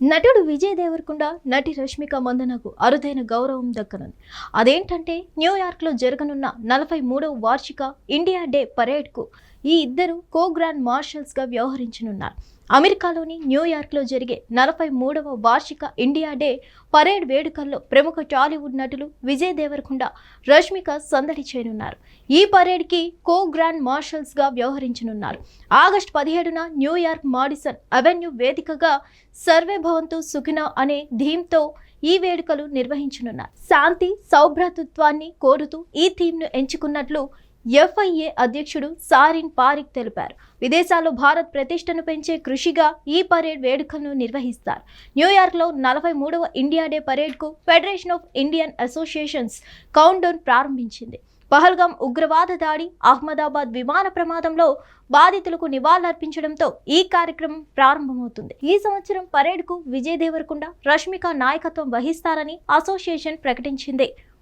నటుడు విజయ్ దేవరకొండ నటి రష్మిక మందనకు అరుదైన గౌరవం దక్కనుంది. అదేంటంటే న్యూయార్క్లో జరగనున్న నలభై మూడవ వార్షిక ఇండియా డే పరేడ్కు ఈ ఇద్దరు కో గ్రాండ్ మార్షల్స్గా వ్యవహరించనున్నారు. అమెరికాలోని న్యూయార్క్లో జరిగే నలభై మూడవ వార్షిక ఇండియా డే పరేడ్ వేడుకల్లో ప్రముఖ టాలీవుడ్ నటులు విజయ్ దేవరకొండ రష్మిక సందడి చేయనున్నారు. ఈ పరేడ్కి కో గ్రాండ్ మార్షల్స్గా వ్యవహరించనున్నారు. ఆగస్టు పదిహేడున న్యూయార్క్ మాడిసన్ అవెన్యూ వేదికగా సర్వే భవంతు సుఖిన అనే థీమ్తో ఈ వేడుకలు నిర్వహించనున్నారు. శాంతి సౌభ్రాతృత్వాన్ని కోరుతూ ఈ థీమ్ను ఎంచుకున్నట్లు ఎఫ్ఐఏ అధ్యక్షుడు సారిన్ పారిక్ తెలిపారు. విదేశాల్లో భారత్ ప్రతిష్టను పెంచే కృషిగా ఈ పరేడ్ వేడుకలను నిర్వహిస్తారు. న్యూయార్క్లో నలభై మూడవ India day పరేడ్కు federation of Indian associations countdown ప్రారంభించింది. పహల్గాం ఉగ్రవాద దాడి అహ్మదాబాద్ విమాన ప్రమాదంలో బాధితులకు నివాళులర్పించడంతో ఈ కార్యక్రమం ప్రారంభమవుతుంది. ఈ సంవత్సరం పరేడ్కు విజయ్ దేవరకొండ రష్మిక నాయకత్వం వహిస్తారని అసోసియేషన్ ప్రకటించింది.